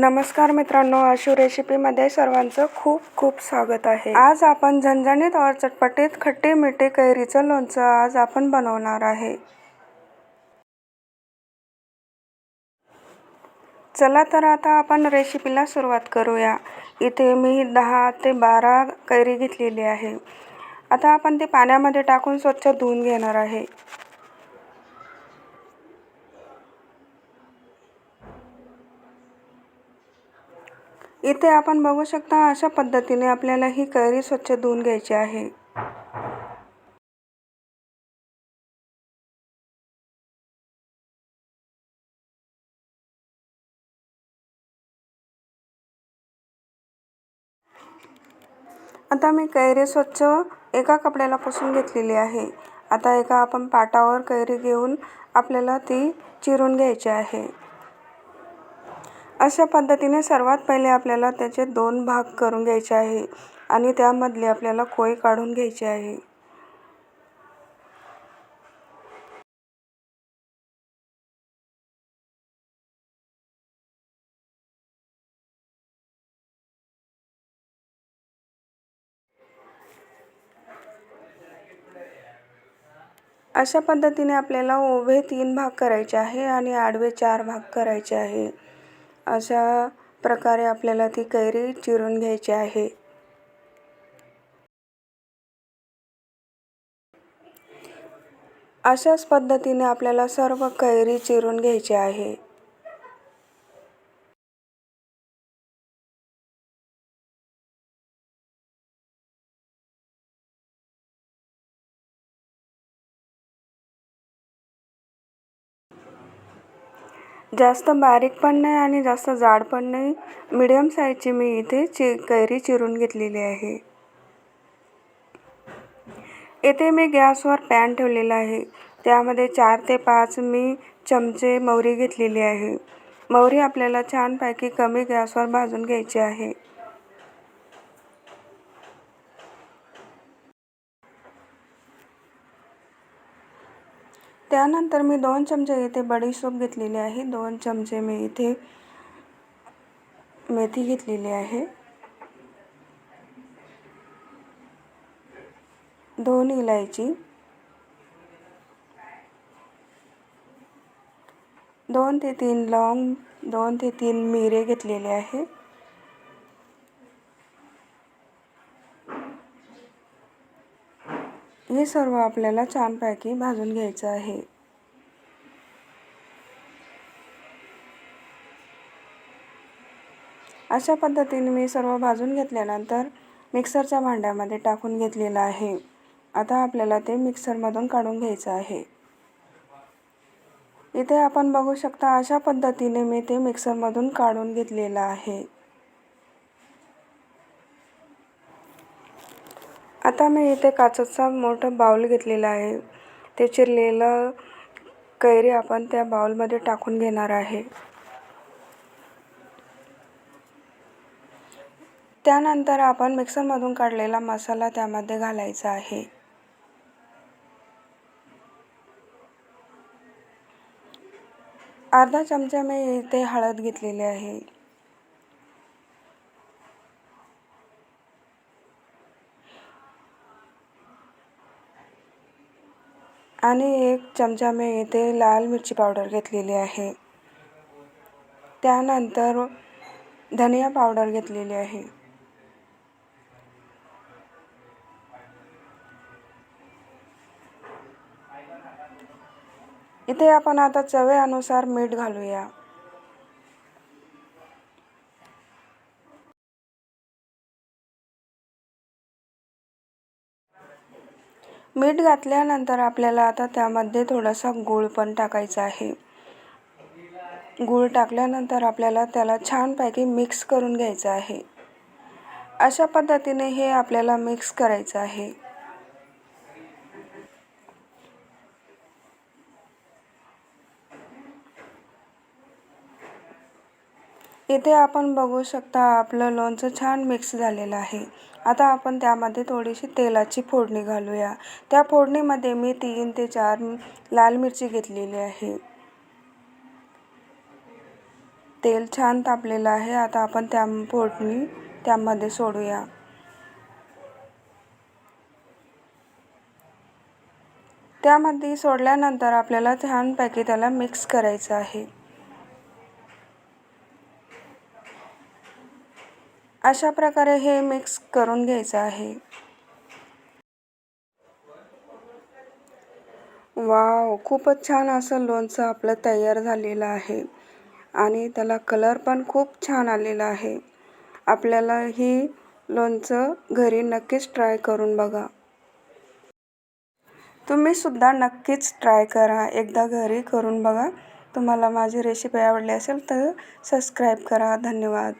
नमस्कार मित्रांनो आशू रेसिपीमध्ये सर्वांचं खूप खूप स्वागत आहे. आज आपण झणझणीत और चटपटीत खट्टी मिठी कैरीचं लोणचं आज आपण बनवणार आहे. चला तर आता आपण रेसिपीला सुरुवात करूया. इथे मी दहा ते बारा कैरी घेतलेली आहे. आता आपण ते पाण्यामध्ये टाकून स्वच्छ धुवून घेणार आहे. इथे आपण बघू शकता अशा पद्धतीने आपल्याला ही कैरी स्वच्छ धुवून घ्यायची आहे. आता मी कैरी स्वच्छ एका कपड्याला पुसून घेतलेली आहे. आता एका आपण पाटावर कैरी घेऊन आपल्याला ती चिरून घ्यायची आहे. अशा पद्धतीने सर्वात पहिले आपल्याला त्याचे दोन भाग करून घ्यायचे आहे आणि त्यामधले आपल्याला कोय काढून घ्यायची आहे. अशा पद्धतीने आपल्याला उभे तीन भाग करायचे आहे आणि आडवे चार भाग करायचे आहे. अशा प्रकारे आपल्याला ती कैरी चिरून घ्यायची आहे. अशाच पद्धतीने आपल्याला सर्व कैरी चिरून घ्यायची आहे. जास्त बारीक पण नाही आणि जास्त जाड पण नाही. मिडियम साईजची मी इथे चि कैरी चिरून घेतलेली आहे. येथे मी गॅसवर पॅन ठेवलेला आहे. त्यामध्ये चार ते पाच मी चमचे मोहरी घेतलेली आहे. मोहरी आपल्याला छानपैकी कमी गॅसवर भाजून घ्यायची आहे. त्यानंतर मी दोन चमचे इथे बडीशोप घेतलेली आहे. दोन चमचे मी इथे मेथी घेतलेली आहे. दोन इलायची दोन ते तीन लवंग दोन ते तीन मिरे घेतलेले आहे. हे सर्व आपल्याला छानपैकी भाजून घ्यायचं आहे. अशा पद्धतीने मी सर्व भाजून घेतल्यानंतर मिक्सरच्या भांड्यामध्ये टाकून घेतलेलं आहे. आता आपल्याला ते मिक्सरमधून काढून घ्यायचं आहे. इथे आपण बघू शकता अशा पद्धतीने मी ते मिक्सरमधून काढून घेतलेलं आहे. आता मी इथे काचेचा मोठा बाउल घेतलेला आहे. ते चिरलेलं कैरी आपण त्या बाउलमध्ये टाकून घेणार आहे. त्यानंतर आपण मिक्सरमधून काढलेला मसाला त्यामध्ये घालायचा आहे. अर्धा चमचा मी इथे हळद घेतलेली आहे. आणि एक चमचा मी इथे लाल मिरची पावडर घेतलेली आहे. त्यानंतर धनिया पावडर घेतलेली आहे. इथे आपण आता चवेनुसार मीठ घालूया. मीठ घातल्यानंतर आपल्याला आता त्यामध्ये थोडासा गूळ पण टाकायचा आहे. गूळ टाकल्यानंतर आपल्याला त्याला छानपैकी मिक्स करून घ्यायचं आहे. अशा पद्धतीने हे आपल्याला मिक्स करायचं आहे. इथे आपण बघू शकता आपलं लोणचं छान मिक्स झालेलं आहे. आता आपण त्यामध्ये थोडीशी तेलाची फोडणी घालूया. त्या फोडणीमध्ये मी तीन ते चार लाल मिरची घेतलेली आहे. तेल छान तापलेलं आहे. आता आपण त्या फोडणी त्यामध्ये सोडूया. त्यामध्ये सोडल्यानंतर आपल्याला छानपैकी त्याला मिक्स करायचं आहे. अशा प्रकारे हे मिक्स करून घ्यायचं आहे. वाव खूपच छान असं लोणचं आपलं तयार झालेलं आहे. आणि त्याला कलर पण खूप छान आलेला आहे. आपल्याला ही लोणचं घरी नक्कीच ट्राय करून बघा. तुम्हीसुद्धा नक्कीच ट्राय करा. एकदा घरी करून बघा. तुम्हाला माझी रेसिपी आवडली असेल तर सबस्क्राईब करा. धन्यवाद.